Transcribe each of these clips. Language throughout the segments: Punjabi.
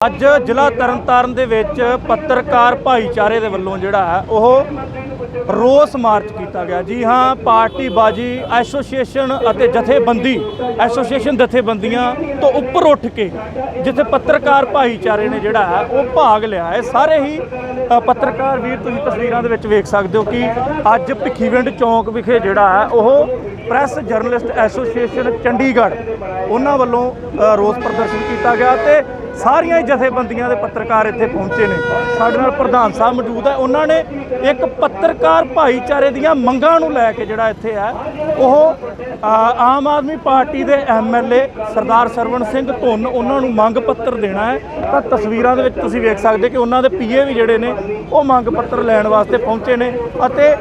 ਅੱਜ ਜ਼ਿਲ੍ਹਾ ਤਰਨਤਾਰਨ ਦੇ ਵਿੱਚ ਪੱਤਰਕਾਰ ਭਾਈਚਾਰੇ ਦੇ ਵੱਲੋਂ ਜਿਹੜਾ ਹੈ, ਉਹ ਰੋਸ ਮਾਰਚ ਕੀਤਾ ਗਿਆ। ਜੀ ਹਾਂ, ਪਾਰਟੀ ਬਾਜੀ, ਐਸੋਸੀਏਸ਼ਨ ਅਤੇ ਜਥੇਬੰਦੀ, ਐਸੋਸੀਏਸ਼ਨ ਜਥੇਬੰਦੀਆਂ ਤੋਂ ਉੱਪਰ ਉੱਠ ਕੇ ਜਿੱਥੇ ਪੱਤਰਕਾਰ ਭਾਈਚਾਰੇ ਨੇ ਜਿਹੜਾ ਹੈ, ਉਹ ਭਾਗ ਲਿਆ ਹੈ। ਸਾਰੇ ਹੀ ਪੱਤਰਕਾਰ ਵੀਰ, ਤੁਸੀਂ ਤਸਵੀਰਾਂ ਦੇ ਵਿੱਚ ਵੇਖ ਸਕਦੇ ਹੋ ਕਿ ਅੱਜ ਭਿੱਖੀਵਿੰਡ ਚੌਂਕ ਵਿਖੇ ਜਿਹੜਾ ਹੈ, ਉਹ ਪ੍ਰੈਸ ਜਰਨਲਿਸਟ ਐਸੋਸੀਏਸ਼ਨ ਚੰਡੀਗੜ੍ਹ, ਉਹਨਾਂ ਵੱਲੋਂ ਰੋਸ ਪ੍ਰਦਰਸ਼ਨ ਕੀਤਾ ਗਿਆ ਤੇ ਸਾਰੀਆਂ ਹੀ ਜਥੇਬੰਦੀਆਂ ਦੇ ਪੱਤਰਕਾਰ ਇੱਥੇ ਪਹੁੰਚੇ ਨੇ। ਸਾਡੇ ਨਾਲ ਪ੍ਰਧਾਨ ਸਾਹਿਬ ਮੌਜੂਦ ਹੈ। ਉਹਨਾਂ ਨੇ ਇੱਕ ਪੱਤਰਕਾਰ ਭਾਈਚਾਰੇ ਦੀਆਂ ਮੰਗਾਂ ਨੂੰ ਲੈ ਕੇ ਜਿਹੜਾ ਇੱਥੇ ਹੈ, ਉਹ ਆਮ ਆਦਮੀ ਪਾਰਟੀ ਦੇ ਐਮਐਲਏ ਸਰਦਾਰ ਸਰਵਣ ਸਿੰਘ ਧੁੰਨ ਉਹਨਾਂ ਨੂੰ ਮੰਗ ਪੱਤਰ ਦੇਣਾ ਹੈ। ਤਾਂ ਤਸਵੀਰਾਂ ਦੇ ਵਿੱਚ ਤੁਸੀਂ ਵੇਖ ਸਕਦੇ ਕਿ ਉਹਨਾਂ ਦੇ ਪੀਏ ਵੀ ਜਿਹੜੇ ਨੇ, ਉਹ ਮੰਗ ਪੱਤਰ ਲੈਣ ਵਾਸਤੇ ਪਹੁੰਚੇ ਨੇ ਅਤੇ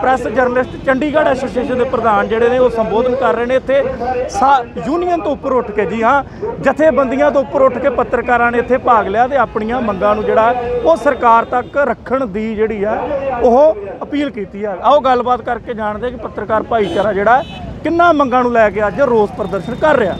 ਪ੍ਰੈਸ ਜਰਨਲਿਸਟ ਚੰਡੀਗੜ੍ਹ ਐਸੋਸੀਏਸ਼ਨ ਦੇ ਪ੍ਰਧਾਨ ਜਿਹੜੇ ਨੇ, ਉਹ ਸੰਬੋਧਨ ਕਰ ਰਹੇ ਨੇ ਇੱਥੇ। ਸਾ- ਯੂਨੀਅਨ ਤੋਂ ਉੱਪਰ ਉੱਠ ਕੇ, ਜੀ ਹਾਂ, ਜਥੇਬੰਦੀਆਂ ਤੋਂ ਉੱਪਰ ਉੱਠ ਕੇ ਪੱਤਰ ਪੱਤਰਕਾਰਾਂ ਨੇ ਇੱਥੇ ਭਾਗ ਲਿਆ ਤੇ ਆਪਣੀਆਂ ਮੰਗਾਂ ਨੂੰ ਜਿਹੜਾ ਉਹ ਸਰਕਾਰ ਤੱਕ ਰੱਖਣ ਦੀ ਜਿਹੜੀ ਹੈ ਉਹ ਅਪੀਲ ਕੀਤੀ ਹੈ ਆਓ ਗੱਲਬਾਤ ਕਰਕੇ ਜਾਣਦੇ ਕਿ ਪੱਤਰਕਾਰ ਭਾਈਚਾਰਾ ਜਿਹੜਾ ਕਿੰਨਾ ਮੰਗਾਂ ਨੂੰ ਲੈ ਕੇ ਅੱਜ ਰੋਸ ਪ੍ਰਦਰਸ਼ਨ ਕਰ ਰਿਹਾ।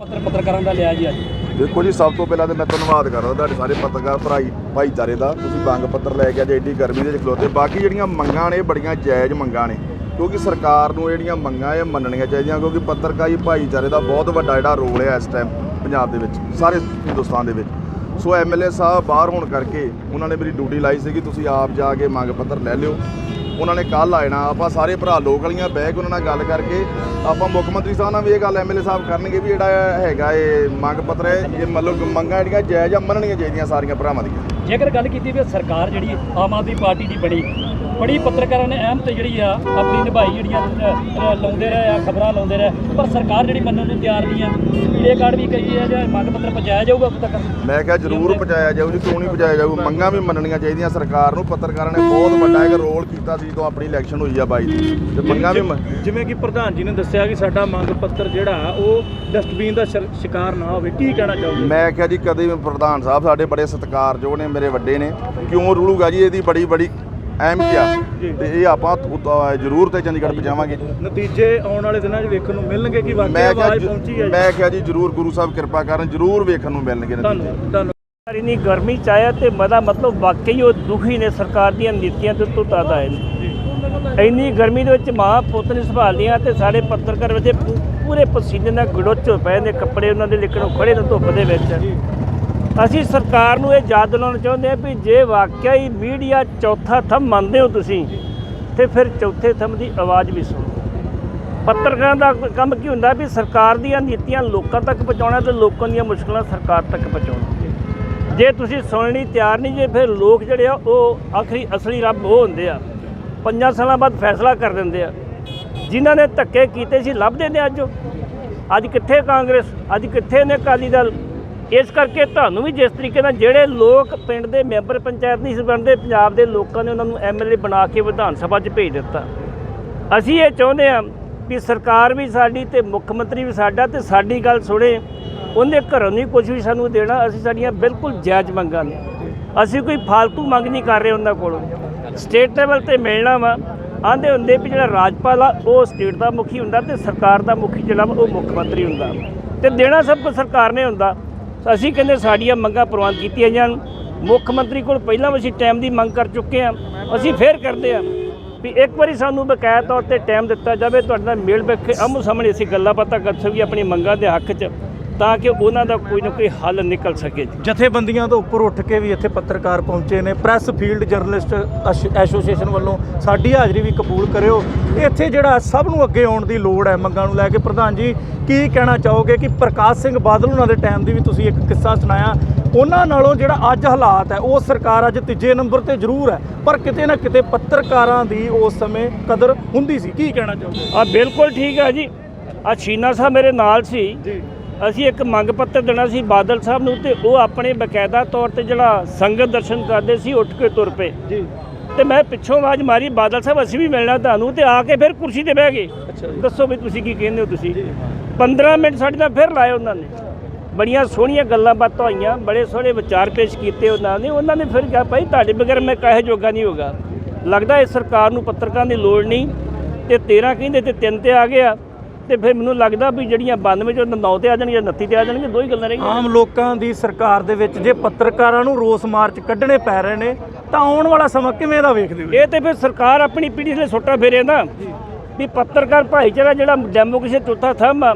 ਪੱਤਰ ਪੱਤਰਕਾਰਾਂ ਦਾ ਲਿਆ ਜੀ ਅੱਜ। ਦੇਖੋ ਜੀ ਸਭ ਤੋਂ ਪਹਿਲਾਂ ਤੇ ਮੈਂ ਧੰਨਵਾਦ ਕਰਦਾ ਤੁਹਾਡੇ ਸਾਰੇ ਪੱਤਰਕਾਰ ਭਰਾਈ ਭਾਈਚਾਰੇ ਦਾ। ਤੁਸੀਂ ਮੰਗ ਪੱਤਰ ਲੈ ਕੇ ਅੱਜ ਐਡੀ ਗਰਮੀ ਦੇ ਵਿੱਚ ਖਲੋਤੇ। ਬਾਕੀ ਜਿਹੜੀਆਂ ਮੰਗਾਂ ਨੇ ਇਹ ਬੜੀਆਂ ਜਾਇਜ਼ ਮੰਗਾਂ ਨੇ। ਕਿਉਂਕਿ ਸਰਕਾਰ ਨੂੰ ਜਿਹੜੀਆਂ ਮੰਗਾਂ ਇਹ ਮੰਨਣੀਆਂ ਚਾਹੀਦੀਆਂ ਕਿਉਂਕਿ ਪੱਤਰਕਾਰੀ ਭਾਈਚਾਰੇ ਦਾ ਬਹੁਤ ਵੱਡਾ ਜਿਹੜਾ ਰੋਲ ਹੈ ਇਸ ਟਾਈਮ ਪੰਜਾਬ ਦੇ ਵਿੱਚ, ਸਾਰੇ ਹਿੰਦੁਸਤਾਨ ਦੇ ਵਿੱਚ। ਸੋ ਐਮਐਲਏ ਸਾਹਿਬ ਬਾਹਰ ਹੋਣ ਕਰਕੇ ਉਹਨਾਂ ਨੇ ਮੇਰੀ ਡਿਊਟੀ ਲਾਈ ਸੀਗੀ, ਤੁਸੀਂ ਆਪ ਜਾ ਕੇ ਮੰਗ ਪੱਤਰ ਲੈ ਲਿਓ। ਉਹਨਾਂ ਨੇ ਕੱਲ ਆਇਣਾ ਆਪਾਂ ਸਾਰੇ ਭਰਾ ਲੋਕ ਵਾਲੀਆਂ ਬਹਿ ਕੇ ਉਹਨਾਂ ਨਾਲ ਗੱਲ ਕਰਕੇ, ਆਪਾਂ ਮੁੱਖ ਮੰਤਰੀ ਸਾਹਿਬ ਨਾਲ ਵੀ ਇਹ ਗੱਲ ਐਮਐਲਏ ਸਾਹਿਬ ਕਰਨਗੇ ਵੀ ਜਿਹੜਾ ਹੈਗਾ ਇਹ ਮੰਗ ਪੱਤਰ ਹੈ, ਇਹ ਮਤਲਬ ਮੰਗਾਂ ਜਿਹੜੀਆਂ ਜਾਇਜ਼ ਆ, ਮੰਨਣੀਆਂ ਚਾਹੀਦੀਆਂ ਸਾਰੀਆਂ ਭਰਾਵਾਂ ਦੀਆਂ। ਜੇਕਰ ਗੱਲ ਕੀਤੀ ਵੀ ਸਰਕਾਰ ਜਿਹੜੀ ਆਮ ਆਦਮੀ ਪਾਰਟੀ ਦੀ ਬਣੀ ਬੜੀ ਪੱਤਰਕਾਰਾਂ ਨੇ ਅਹਿਮ ਤੇ ਜਿਹੜੀ ਆ ਆਪਣੀ ਨਿਭਾਈ ਜਿਹੜੀਆਂ ਲਾਉਂਦੇ ਰਹੇ ਆ ਖਬਰਾਂ ਲਾਉਂਦੇ ਰਹੇ। ਪਰ ਸਰਕਾਰ ਜਿਹੜੀ ਮੰਨਣ ਨੂੰ ਤਿਆਰ ਨਹੀਂ ਆ ਪੀਲੇ ਕਾਰਡ ਵੀ ਕਹੀ ਹੈ ਜਾਂ ਮੰਗ ਪੱਤਰ ਪਹੁੰਚਾਇਆ ਜਾਊਗਾ ਉਦੋਂ ਤੱਕ? ਮੈਂ ਕਿਹਾ ਜ਼ਰੂਰ ਪਹੁੰਚਾਇਆ ਜਾਊ ਜੀ ਕਿਉਂ ਨਹੀਂ ਪਹੁੰਚਾਇਆ ਜਾਊ? ਮੰਗਾਂ ਵੀ ਮੰਨਣੀਆਂ ਚਾਹੀਦੀਆਂ ਸਰਕਾਰ ਨੂੰ। ਪੱਤਰਕਾਰਾਂ ਨੇ ਬਹੁਤ ਵੱਡਾ ਇੱਕ ਰੋਲ ਕੀਤਾ ਸੀ ਜਦੋਂ ਆਪਣੀ ਇਲੈਕਸ਼ਨ ਹੋਈ ਆ ਬਾਈ ਦੀ। ਤੇ ਮੰਗਾਂ ਵੀ ਜਿਵੇਂ ਕਿ ਪ੍ਰਧਾਨ ਜੀ ਨੇ ਦੱਸਿਆ ਕਿ ਸਾਡਾ ਮੰਗ ਪੱਤਰ ਜਿਹੜਾ ਉਹ ਡਸਟਬਿਨ ਦਾ ਸ਼ਿਕਾਰ ਨਾ ਹੋਵੇ। ਕੀ ਕਹਿਣਾ ਚਾਹੋਗੇ? ਮੈਂ ਕਿਹਾ ਜੀ ਕਦੇ ਵੀ ਪ੍ਰਧਾਨ ਸਾਹਿਬ ਸਾਡੇ ਬੜੇ ਸਤਿਕਾਰਯੋਗ ਨੇ ਮੇਰੇ ਵੱਡੇ ਨੇ। ਕਿਉਂ ਰੁਲੂਗਾ ਜੀ? ਇਹਦੀ ਬੜੀ ਬੜੀ ਅਹਿਮੀਅਤ ਆ ਤੇ ਇਹ ਆਪਾਂ ਜ਼ਰੂਰ ਤੇ ਚੰਡੀਗੜ੍ਹ ਪਹੁੰਚਾਵਾਂਗੇ। ਨਤੀਜੇ ਆਉਣ ਵਾਲੇ ਦਿਨਾਂ 'ਚ ਵੇਖਣ ਨੂੰ ਮਿਲਣਗੇ ਕਿ ਕਿਹਾ ਆਵਾਜ਼ ਪਹੁੰਚੀ ਹੈ ਜੀ। ਮੈਂ ਕਿਹਾ ਜੀ ਜ਼ਰੂਰ ਗੁਰੂ ਸਾਹਿਬ ਕਿਰਪਾ ਕਰਨ ਜ਼ਰੂਰ ਵੇਖਣ ਨੂੰ ਮਿਲਣਗੇ ਨਤੀਜੇ। ਤੁਹਾਨੂੰ ਇੰਨੀ ਗਰਮੀ ਚ ਆਇਆ ਤੇ ਮਦਾ ਮਤਲਬ ਵਾਕਈ ਉਹ ਦੁਖੀ ਨੇ ਸਰਕਾਰ ਦੀਆਂ ਨੀਤੀਆਂ ਤੋਂ ਤੁੱਤਾਦ ਨੇ ਇੰਨੀ ਗਰਮੀ ਦੇ ਵਿੱਚ ਮਾਂ ਪੁੱਤ ਨੇ ਸੰਭਾਲੀਆਂ ਤੇ ਸਾਡੇ ਪੱਤਰਕਾਰ ਵਿੱਚ ਪੂਰੇ ਪਸੀਨੇ ਨਾਲ ਗੜੋਚ ਹੋ ਪਏ ਨੇ ਕੱਪੜੇ ਉਹਨਾਂ ਦੇ ਲਿਕਣੋਂ ਖੜੇ ਨੇ ਧੁੱਪ ਦੇ ਵਿੱਚ। ਅਸੀਂ ਸਰਕਾਰ ਨੂੰ ਇਹ ਯਾਦ ਦਿਲਾਉਣਾ ਚਾਹੁੰਦੇ ਹਾਂ ਵੀ ਜੇ ਵਾਕਿਆ ਹੀ ਮੀਡੀਆ ਚੌਥਾ ਥੰਮ ਮੰਨਦੇ ਹੋ ਤੁਸੀਂ, ਤੇ ਫਿਰ ਚੌਥੇ ਥੰਮ ਦੀ ਆਵਾਜ਼ ਵੀ ਸੁਣੋ। ਪੱਤਰਕਾਰਾਂ ਦਾ ਕੰਮ ਕੀ ਹੁੰਦਾ ਵੀ ਸਰਕਾਰ ਦੀਆਂ ਨੀਤੀਆਂ ਲੋਕਾਂ ਤੱਕ ਪਹੁੰਚਾਉਣਾ ਤੇ ਲੋਕਾਂ ਦੀਆਂ ਮੁਸ਼ਕਲਾਂ ਸਰਕਾਰ ਤੱਕ ਪਹੁੰਚਾਉਣਾ ਜੇ ਤੁਸੀਂ ਸੁਣਨ ਲਈ ਤਿਆਰ ਨਹੀਂ, ਜੇ ਫਿਰ ਲੋਕ ਜਿਹੜੇ ਆ, ਉਹ ਆਖਰੀ ਅਸਲੀ ਰੱਬ ਉਹ ਹੁੰਦੇ ਆ, ਪੰਜਾਂ ਸਾਲਾਂ ਬਾਅਦ ਫੈਸਲਾ ਕਰ ਦਿੰਦੇ ਆ। ਜਿਨ੍ਹਾਂ ਨੇ ਧੱਕੇ ਕੀਤੇ ਸੀ ਲੱਭਦੇ ਨੇ ਅੱਜ ਉਹ। ਅੱਜ ਕਿੱਥੇ ਕਾਂਗਰਸ, ਅੱਜ ਕਿੱਥੇ ਨੇ ਅਕਾਲੀ ਦਲ? ਇਸ ਕਰਕੇ ਤੁਹਾਨੂੰ ਵੀ ਜਿਸ ਤਰੀਕੇ ਨਾਲ ਜਿਹੜੇ ਲੋਕ ਪਿੰਡ ਦੇ ਮੈਂਬਰ ਪੰਚਾਇਤ ਨਹੀਂ ਸੀ ਬਣਦੇ, ਪੰਜਾਬ ਦੇ ਲੋਕਾਂ ਨੇ ਉਹਨਾਂ ਨੂੰ ਐਮਐਲਏ ਬਣਾ ਕੇ ਵਿਧਾਨ ਸਭਾ 'ਚ ਭੇਜ ਦਿੱਤਾ। ਅਸੀਂ ਇਹ ਚਾਹੁੰਦੇ ਹਾਂ ਵੀ ਸਰਕਾਰ ਵੀ ਸਾਡੀ ਤੇ ਮੁੱਖ ਮੰਤਰੀ ਵੀ ਸਾਡਾ ਤੇ ਸਾਡੀ ਗੱਲ ਸੁਣੇ। ਉਹਨੇ ਘਰੋਂ ਨਹੀਂ ਕੁਝ ਵੀ ਸਾਨੂੰ ਦੇਣਾ, ਅਸੀਂ ਸਾਡੀਆਂ ਬਿਲਕੁਲ ਜਾਇਜ਼ ਮੰਗਾਂ ਨੇ। ਅਸੀਂ ਕੋਈ ਫालतू ਮੰਗ ਨਹੀਂ ਕਰ ਰਹੇ ਉਹਨਾਂ ਕੋਲੋਂ। ਸਟੇਟ ਲੈਵਲ ਤੇ ਮਿਲਣਾ ਵਾ। ਆਂਦੇ ਹੁੰਦੇ ਵੀ ਜਿਹੜਾ ਰਾਜਪਾਲ ਆ, ਉਹ ਸਟੇਟ ਦਾ ਮੁਖੀ ਹੁੰਦਾ ਤੇ ਸਰਕਾਰ ਦਾ ਮੁਖੀ ਜਿਹੜਾ ਵਾ, ਉਹ ਮੁੱਖ ਮੰਤਰੀ ਹੁੰਦਾ। ਤੇ ਦੇਣਾ ਸਭ ਕੁਝ ਸਰਕਾਰ ਨੇ ਹੁੰਦਾ। ਅਸੀਂ ਕਹਿੰਦੇ ਸਾਡੀਆਂ ਮੰਗਾਂ ਪ੍ਰਵਾਨ ਕੀਤੀਆਂ ਜਾਣ। ਮੁੱਖ ਮੰਤਰੀ ਕੋਲ ਪਹਿਲਾਂ ਵੀ ਅਸੀਂ ਟਾਈਮ ਦੀ ਮੰਗ ਕਰ ਚੁੱਕੇ ਹਾਂ। ਅਸੀਂ ਫੇਰ ਕਰਦੇ ਹਾਂ ਵੀ ਇੱਕ ਵਾਰੀ ਸਾਨੂੰ ਬਕਾਇਆ ਤੌਰ ਤੇ ਟਾਈਮ ਦਿੱਤਾ ਜਾਵੇ, ਤੁਹਾਡੇ ਨਾਲ ਮੇਲ ਬੈਠੇ ਆਮੋ ਸਾਹਮਣੇ ਅਸੀਂ ਗੱਲਾਂ ਬਾਤਾਂ ਕਰ ਸਕੀਏ ਆਪਣੀ ਮੰਗਾਂ ਦੇ ਹੱਕ 'ਚ। ਤਾਂ ਕਿ ਉਹਨਾਂ ਦਾ ਕੋਈ ਨਾ ਕੋਈ ਹੱਲ ਨਿਕਲ ਸਕੇ ਜੀ। ਜਥੇਬੰਦੀਆਂ ਤੋਂ ਉੱਪਰ ਉੱਠ ਕੇ ਵੀ ਇੱਥੇ ਪੱਤਰਕਾਰ ਪਹੁੰਚੇ ਨੇ। Press field journalist as- association ਵੱਲੋਂ ਸਾਡੀ ਹਾਜ਼ਰੀ ਵੀ ਕਬੂਲ ਕਰਿਓ। ਇੱਥੇ ਜਿਹੜਾ ਸਭ ਨੂੰ ਅੱਗੇ ਆਉਣ ਦੀ ਲੋੜ ਹੈ ਮੰਗਾਂ ਨੂੰ ਲੈ ਕੇ ਪ੍ਰਧਾਨ ਜੀ ਕੀ ਕਹਿਣਾ ਚਾਹੋਗੇ ਕਿ ਪ੍ਰਕਾਸ਼ ਸਿੰਘ ਬਾਦਲ ਉਹਨਾਂ ਦੇ ਟਾਈਮ ਦੀ ਵੀ ਤੁਸੀਂ ਇੱਕ ਕਿੱਸਾ ਸੁਣਾਇਆ? ਉਹਨਾਂ ਨਾਲੋਂ ਜਿਹੜਾ ਅੱਜ ਹਾਲਾਤ ਹੈ ਉਹ ਸਰਕਾਰ ਅੱਜ ਤੀਜੇ ਨੰਬਰ ਤੇ ਜ਼ਰੂਰ ਹੈ। ਪਰ ਕਿਤੇ ਨਾ ਕਿਤੇ ਪੱਤਰਕਾਰਾਂ ਦੀ ਉਸ ਸਮੇਂ ਕਦਰ ਹੁੰਦੀ ਸੀ। ਕੀ ਕਹਿਣਾ ਚਾਹੋਗੇ? ਆ ਬਿਲਕੁਲ ਠੀਕ ਹੈ ਜੀ। ਆ ਸ਼ੀਨਾ ਸਾਹਿਬ ਮੇਰੇ ਨਾਲ ਸੀ। ਜੀ। ਅਸੀਂ ਇੱਕ ਮੰਗ ਪੱਤਰ ਦੇਣਾ ਸੀ ਬਾਦਲ ਸਾਹਿਬ ਨੂੰ ਤੇ ਉਹ ਆਪਣੇ ਬਕਾਇਦਾ ਤੌਰ ਤੇ ਜਿਹੜਾ ਸੰਗਤ ਦਰਸ਼ਨ ਕਰਦੇ ਸੀ ਉੱਠ ਕੇ ਤੁਰ ਪਏ। ਜੀ। ਤੇ ਮੈਂ ਪਿੱਛੋਂ ਆਵਾਜ਼ ਮਾਰੀ ਬਾਦਲ ਸਾਹਿਬ ਅਸੀਂ ਵੀ ਮਿਲਣਾ ਤੁਹਾਨੂੰ ਤੇ ਆ ਕੇ ਫਿਰ ਕੁਰਸੀ ਤੇ ਬਹਿ ਗਏ। ਦੱਸੋ ਵੀ ਤੁਸੀਂ ਕੀ ਕਹਿੰਦੇ ਹੋ ਤੁਸੀਂ? 15 ਮਿੰਟ ਸਾਡੇ ਨਾਲ ਫਿਰ ਲਾਏ ਉਹਨਾਂ ਨੇ। ਬੜੀਆਂ ਸੋਹਣੀਆਂ ਗੱਲਾਂ ਬਾਤਾਂ ਹੋਈਆਂ ਬੜੇ ਸੋਹਣੇ ਵਿਚਾਰ ਪੇਸ਼ ਕੀਤੇ ਉਹਨਾਂ ਨੇ। ਉਹਨਾਂ ਨੇ ਫਿਰ ਕਿਹਾ ਭਾਈ ਤੁਹਾਡੇ ਬਗੈਰ ਮੈਂ ਕਾਹੇ ਜੋਗਾ ਨਹੀਂ ਹੋਗਾ। ਲੱਗਦਾ ਇਸ ਸਰਕਾਰ ਨੂੰ ਪੱਤਰਕਾਂ ਦੀ ਲੋੜ ਨਹੀਂ। ਤੇ 13 ਕਹਿੰਦੇ ਤੇ ਤਿੰਨ ਤੇ ਆ ਗਿਆ। ਤੇ ਫਿਰ ਮੈਨੂੰ ਲੱਗਦਾ ਵੀ ਜਿਹੜੀਆਂ 92 ਚੋਂ 9 ਤੇ ਆ ਜਾਣਗੀਆਂ 29 ਤੇ ਆ ਜਾਣਗੀਆਂ ਦੋ ਹੀ ਗੱਲਾਂ ਰਹਿ ਗਈਆਂ। ਆਮ ਲੋਕਾਂ ਦੀ ਸਰਕਾਰ ਦੇ ਵਿੱਚ ਜੇ ਪੱਤਰਕਾਰਾਂ ਨੂੰ ਰੋਸ ਮਾਰਚ ਕੱਢਣੇ ਪੈ ਰਹੇ ਨੇ ਤਾਂ ਆਉਣ ਵਾਲਾ ਸਮਾਂ ਕਿਵੇਂ ਦਾ ਵੇਖਦੇ ਹੋ? ਇਹ ਤੇ ਫਿਰ ਸਰਕਾਰ ਆਪਣੀ ਪੀੜ੍ਹੀ ਦੇ ਸੋਟਾ ਫੇਰੇ ਨਾ ਵੀ ਪੱਤਰਕਾਰ ਭਾਈਚਾਰਾ ਜਿਹੜਾ ਡੈਮੋਕ੍ਰੇਸੀ ਚੌਥਾ ਥੰਮ ਆ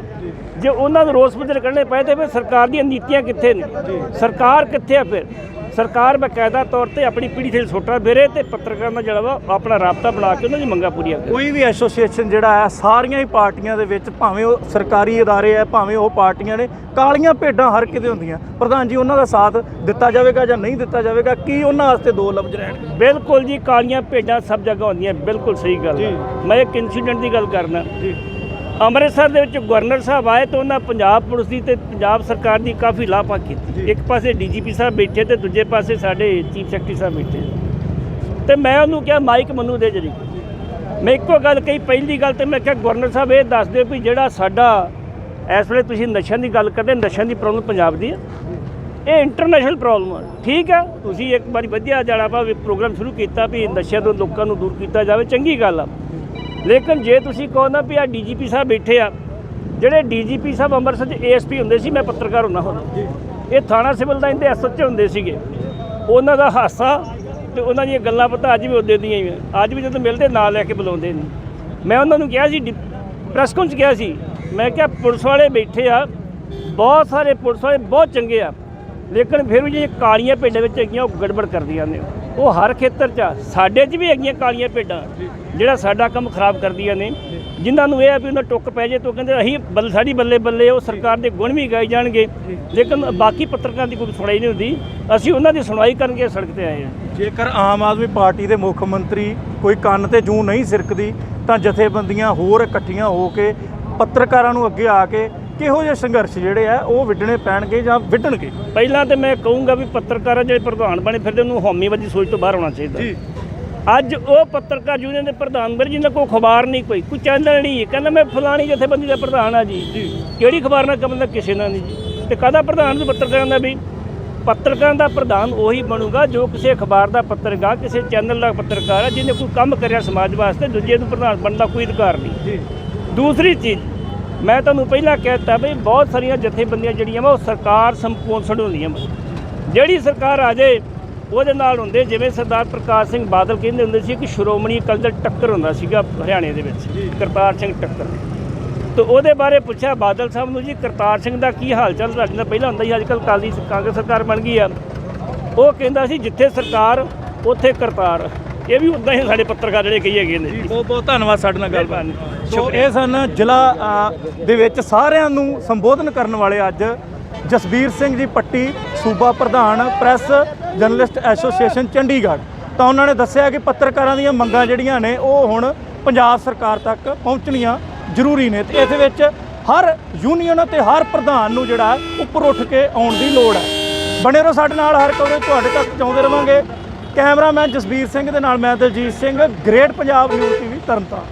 ਜੇ ਉਹਨਾਂ ਨੂੰ ਰੋਸ ਮੁਜ਼ਾਹਰੇ ਕਰਨੇ ਪਏ ਤੇ ਫਿਰ ਸਰਕਾਰ ਦੀਆਂ ਨੀਤੀਆਂ ਕਿੱਥੇ ਨੇ? ਸਰਕਾਰ ਕਿੱਥੇ ਆ ਫਿਰ? ਸਰਕਾਰ ਬਕਾਇਦਾ ਤੌਰ ਤੇ ਆਪਣੀ ਪੀੜ੍ਹੀ ਤੇ ਸੋਟਾ ਫੇਰੇ ਤੇ ਪੱਤਰਕਾਰਾਂ ਦਾ ਜਿਹੜਾ ਵਾ ਆਪਣਾ ਰਾਬਤਾ ਬਣਾ ਕੇ ਉਹਨਾਂ ਦੀ ਮੰਗਾਂ ਪੂਰੀਆਂ ਕਰੇ ਕੋਈ ਵੀ ਐਸੋਸੀਏਸ਼ਨ ਜਿਹੜਾ ਹੈ ਸਾਰੀਆਂ ਹੀ ਪਾਰਟੀਆਂ ਦੇ ਵਿੱਚ ਭਾਵੇਂ ਉਹ ਸਰਕਾਰੀ ادارے ਹੈ ਭਾਵੇਂ ਉਹ ਪਾਰਟੀਆਂ ਨੇ ਕਾਲੀਆਂ ਭੇਡਾਂ ਹਰ ਕਿਤੇ ਹੁੰਦੀਆਂ ਪ੍ਰਧਾਨ ਜੀ ਉਹਨਾਂ ਦਾ ਸਾਥ ਦਿੱਤਾ ਜਾਵੇਗਾ ਜਾਂ ਨਹੀਂ ਦਿੱਤਾ ਜਾਵੇਗਾ ਕੀ ਉਹਨਾਂ ਵਾਸਤੇ ਦੋ ਲਫ਼ਜ਼ ਰਹਿਣਗੇ ਬਿਲਕੁਲ ਜੀ ਕਾਲੀਆਂ ਭੇਡਾਂ ਸਭ ਜਗ੍ਹਾ ਹੁੰਦੀਆਂ ਬਿਲਕੁਲ ਸਹੀ ਗੱਲ ਹੈ ਮੈਂ ਇੱਕ ਇਨਸੀਡੈਂਟ ਦੀ ਗੱਲ ਕਰਨਾ ਜੀ ਅੰਮ੍ਰਿਤਸਰ ਦੇ ਵਿੱਚ ਗਵਰਨਰ ਸਾਹਿਬ ਆਏ ਤੇ ਉਹਨਾਂ ਪੰਜਾਬ ਪੁਲਿਸ ਦੀ ਤੇ ਪੰਜਾਬ ਸਰਕਾਰ ਦੀ ਕਾਫੀ ਲਾਪਾ ਕੀਤੀ। ਇੱਕ ਪਾਸੇ ਡੀਜੀਪੀ ਸਾਹਿਬ ਬੈਠੇ ਤੇ ਦੂਜੇ ਪਾਸੇ ਸਾਡੇ ਚੀਫ ਸੈਕਟਰੀ ਸਾਹਿਬ ਬੈਠੇ। ਤੇ ਮੈਂ ਉਹਨੂੰ ਕਿਹਾ ਮਾਈਕ ਮੈਨੂੰ ਦੇ ਜਰੀ। ਮੈਂ ਇੱਕੋ ਗੱਲ ਕਹੀ ਪਹਿਲੀ ਗੱਲ ਤੇ ਮੈਂ ਕਿਹਾ ਗਵਰਨਰ ਸਾਹਿਬ ਇਹ ਦੱਸ ਦਿਓ ਵੀ ਜਿਹੜਾ ਸਾਡਾ ਇਸ ਵੇਲੇ ਤੁਸੀਂ ਨਸ਼ਿਆਂ ਦੀ ਗੱਲ ਕਰਦੇ ਨਸ਼ਿਆਂ ਦੀ ਪ੍ਰੋਬਲਮ ਪੰਜਾਬ ਦੀ ਹੈ ਇਹ ਇੰਟਰਨੈਸ਼ਨਲ ਪ੍ਰੋਬਲਮ ਹੈ ਠੀਕ ਹੈ ਤੁਸੀਂ ਇੱਕ ਵਾਰੀ ਵਧੀਆ ਜਿਹੜਾ ਵੀ ਪ੍ਰੋਗਰਾਮ ਸ਼ੁਰੂ ਕੀਤਾ ਵੀ ਨਸ਼ਿਆਂ ਤੋਂ ਲੋਕਾਂ ਨੂੰ ਦੂਰ ਕੀਤਾ ਜਾਵੇ ਚੰਗੀ ਗੱਲ ਆ। ਲੇਕਿਨ ਜੇ ਤੁਸੀਂ ਕਹੋ ਨਾ ਵੀ ਆ ਡੀਜੀਪੀ ਸਾਹਿਬ ਬੈਠੇ ਆ ਜਿਹੜੇ ਡੀਜੀਪੀ ਸਾਹਿਬ ਅੰਮ੍ਰਿਤਸਰ ਦੇ ਏਐਸਪੀ ਹੁੰਦੇ ਸੀ ਮੈਂ ਪੱਤਰਕਾਰ ਹੁੰਦਾ ਹੁਣ। ਇਹ ਥਾਣਾ ਸਿਵਲ ਦਾ ਇਹਦੇ ਐਸਐਚਓ ਹੁੰਦੇ ਸੀਗੇ। ਉਹਨਾਂ ਦਾ ਹਾਸਾ ਤੇ ਉਹਨਾਂ ਦੀਆਂ ਗੱਲਾਂ ਪਤਾ ਅੱਜ ਵੀ ਉਹਦੇ ਦੀਆਂ ਹੀ ਆ। ਅੱਜ ਵੀ ਜਦੋਂ ਮਿਲਦੇ ਨਾਂ ਲੈ ਕੇ ਬੁਲਾਉਂਦੇ ਨੇ। ਮੈਂ ਉਹਨਾਂ ਨੂੰ ਕਿਹਾ ਸੀ ਪ੍ਰੈਸ ਕਾਨਫਰੰਸ ਕਿਹਾ ਸੀ ਮੈਂ ਕਿਹਾ ਪੁਲਿਸ ਵਾਲੇ ਬੈਠੇ ਆ ਬਹੁਤ ਸਾਰੇ ਪੁਲਿਸ ਵਾਲੇ ਬਹੁਤ ਚੰਗੇ ਆ ਲੇਕਿਨ ਫਿਰ ਵੀ ਜਿਹੜੀਆਂ ਕਾਲੀਆਂ ਭੇਡਾਂ ਵਿੱਚ ਹੈਗੀਆਂ ਉਹ ਗੜਬੜ ਕਰਦੀਆਂ ਨੇ। ਉਹ ਹਰ ਖੇਤਰ 'ਚ ਸਾਡੇ 'ਚ ਵੀ ਹੈਗੀਆਂ ਕਾਲੀਆਂ ਭੇਡਾਂ ਜਿਹੜਾ ਸਾਡਾ ਕੰਮ ਖਰਾਬ ਕਰਦੀਆਂ ਨੇ ਜਿਨ੍ਹਾਂ ਨੂੰ ਇਹ ਆ ਵੀ ਉਹਨਾਂ ਟੁੱਕ ਪੈ ਜੇ ਤਾਂ ਕਹਿੰਦੇ ਅਸੀਂ ਬੱਲ ਸਾਡੀ ਬੱਲੇ ਬੱਲੇ ਉਹ ਸਰਕਾਰ ਦੇ ਗੁਣ ਵੀ ਗਾਏ ਜਾਣਗੇ। ਲੇਕਿਨ ਬਾਕੀ ਪੱਤਰਕਾਰਾਂ ਦੀ ਕੋਈ ਸੁਣਾਈ ਨਹੀਂ ਹੁੰਦੀ। ਅਸੀਂ ਉਹਨਾਂ ਦੀ ਸੁਣਵਾਈ ਕਰਕੇ ਸੜਕ ਤੇ ਆਏ ਹਾਂ। ਜੇਕਰ ਆਮ ਆਦਮੀ ਪਾਰਟੀ ਦੇ ਮੁੱਖ ਮੰਤਰੀ ਕੋਈ ਕੰਨ ਤੇ ਜੂੰ ਨਹੀਂ ਸਿਰਕਦੀ ਤਾਂ ਜਥੇਬੰਦੀਆਂ ਹੋਰ ਇਕੱਠੀਆਂ ਹੋ ਕੇ ਪੱਤਰਕਾਰਾਂ ਨੂੰ ਅੱਗੇ ਆ ਕੇ ਕਿਹੋ ਜਿਹੇ ਸੰਘਰਸ਼ ਜਿਹੜੇ ਆ ਉਹ ਵਿੱਢਣੇ ਪੈਣਗੇ ਜਾਂ ਵਿੱਢਣਗੇ? ਪਹਿਲਾਂ ਤੇ ਮੈਂ ਕਹੂੰਗਾ ਵੀ ਪੱਤਰਕਾਰ ਜਿਹੜੇ ਪ੍ਰਧਾਨ ਬਣੇ ਫਿਰਦੇ ਉਹਨੂੰ ਹਉਮੀਵਾਦੀ ਸੋਚ ਤੋਂ ਬਾਹਰ ਹੋਣਾ ਚਾਹੀਦਾ। ਅੱਜ ਉਹ ਪੱਤਰਕਾਰ ਯੂਨੀਅਨ ਦੇ ਪ੍ਰਧਾਨ ਬਣ ਜਿਨ੍ਹਾਂ ਕੋਈ ਖਬਰ ਨਹੀਂ ਕੋਈ ਕੋਈ ਚੈਨਲ ਨਹੀਂ ਕਹਿੰਦਾ ਮੈਂ ਫਲਾਣੀ ਜਥੇਬੰਦੀ ਦਾ ਪ੍ਰਧਾਨ ਆ ਜੀ। ਕਿਹੜੀ ਖਬਰ ਨਾਲ ਕਮਲ ਕਿਸੇ ਨਾਲ ਨਹੀਂ ਜੀ। ਤੇ ਕਾਹਦਾ ਪ੍ਰਧਾਨ ਵੀ ਪੱਤਰਕਾਰਾਂ ਦਾ ਵੀ? ਪੱਤਰਕਾਰਾਂ ਦਾ ਪ੍ਰਧਾਨ ਉਹੀ ਬਣੂਗਾ ਜੋ ਕਿਸੇ ਅਖਬਾਰ ਦਾ ਪੱਤਰਕਾਰ ਕਿਸੇ ਚੈਨਲ ਦਾ ਪੱਤਰਕਾਰ ਹੈ ਜਿਹਨੇ ਕੋਈ ਕੰਮ ਕਰਿਆ ਸਮਾਜ ਵਾਸਤੇ ਦੂਜੇ ਨੂੰ ਪ੍ਰਧਾਨ ਬਣਨ ਦਾ ਕੋਈ ਅਧਿਕਾਰ ਨਹੀਂ। ਦੂਸਰੀ ਚੀਜ਼ ਮੈਂ ਤੁਹਾਨੂੰ ਪਹਿਲਾਂ ਕਹਿ ਦਿੱਤਾ ਵੀ ਬਹੁਤ ਸਾਰੀਆਂ ਜਥੇਬੰਦੀਆਂ ਜਿਹੜੀਆਂ ਵਾ ਉਹ ਸਰਕਾਰ ਸੰਪੋਨਸਡ ਹੁੰਦੀਆਂ ਜਿਹੜੀ ਸਰਕਾਰ ਆ ਜਾਏ ਉਹਦੇ ਨਾਲ ਹੁੰਦੇ ਜਿਵੇਂ ਸਰਦਾਰ ਪ੍ਰਕਾਸ਼ ਸਿੰਘ ਬਾਦਲ ਕਹਿੰਦੇ ਹੁੰਦੇ ਸੀ ਕਿ ਸ਼੍ਰੋਮਣੀ ਅਕਾਲੀ ਦਲ ਟੱਕਰ ਹੁੰਦਾ ਸੀਗਾ ਹਰਿਆਣੇ ਦੇ ਵਿੱਚ ਕਰਤਾਰ ਸਿੰਘ ਟੱਕਰ। ਤੇ ਉਹਦੇ ਬਾਰੇ ਪੁੱਛਿਆ ਬਾਦਲ ਸਾਹਿਬ ਨੂੰ ਜੀ ਕਰਤਾਰ ਸਿੰਘ ਦਾ ਕੀ ਹਾਲ ਚਾਲ ਨਾਲ? ਪਹਿਲਾਂ ਹੁੰਦਾ ਸੀ ਅੱਜ ਕੱਲ੍ਹ ਕਾਲੀ ਕਾਂਗਰਸ ਸਰਕਾਰ ਬਣ ਗਈ ਆ। ਉਹ ਕਹਿੰਦਾ ਸੀ ਜਿੱਥੇ ਸਰਕਾਰ ਉੱਥੇ ਕਰਤਾਰ। ਇਹ ਵੀ ਉਦਾਂ ਹੀ ਸਾਡੇ ਪੱਤਰਕਾਰ ਜਿਹੜੇ ਕਹੀ ਹੈਗੇ ਨੇ। ਬਹੁਤ ਬਹੁਤ ਧੰਨਵਾਦ ਸਾਡੇ ਨਾਲ ਗੱਲਬਾਤ। ਸੋ ਇਹ ਸਨ ਜ਼ਿਲ੍ਹਾ ਦੇ ਵਿੱਚ ਸਾਰਿਆਂ ਨੂੰ ਸੰਬੋਧਨ ਕਰਨ ਵਾਲੇ ਅੱਜ ਜਸਬੀਰ ਸਿੰਘ ਜੀ ਪੱਟੀ, ਸੂਬਾ ਪ੍ਰਧਾਨ, ਪ੍ਰੈਸ ਜਰਨਲਿਸਟ ਐਸੋਸੀਏਸ਼ਨ, ਚੰਡੀਗੜ੍ਹ। ਤਾਂ ਉਹਨਾਂ ਨੇ ਦੱਸਿਆ ਕਿ ਪੱਤਰਕਾਰਾਂ ਦੀਆਂ ਮੰਗਾਂ ਜਿਹੜੀਆਂ ਨੇ, ਉਹ ਹੁਣ ਪੰਜਾਬ ਸਰਕਾਰ ਤੱਕ ਪਹੁੰਚਣੀਆਂ ਜ਼ਰੂਰੀ ਨੇ। ਤੇ ਇਸ ਵਿੱਚ ਹਰ ਯੂਨੀਅਨ ਅਤੇ ਹਰ ਪ੍ਰਧਾਨ ਨੂੰ ਜਿਹੜਾ ਉੱਪਰ ਉੱਠ ਕੇ ਆਉਣ ਦੀ ਲੋੜ ਹੈ। ਬਣੇ ਰਹੋ ਸਾਡੇ ਨਾਲ, ਹਰ ਕਵਰੇ ਤੁਹਾਡੇ ਤੱਕ ਪਹੁੰਚਾਉਂਦੇ ਰਵਾਂਗੇ। ਕੈਮਰਾਮੈਨ ਜਸਬੀਰ ਸਿੰਘ ਦੇ ਨਾਲ ਮੈਂ Daljeet Singh, great Punjab news TV, Tarn Taran.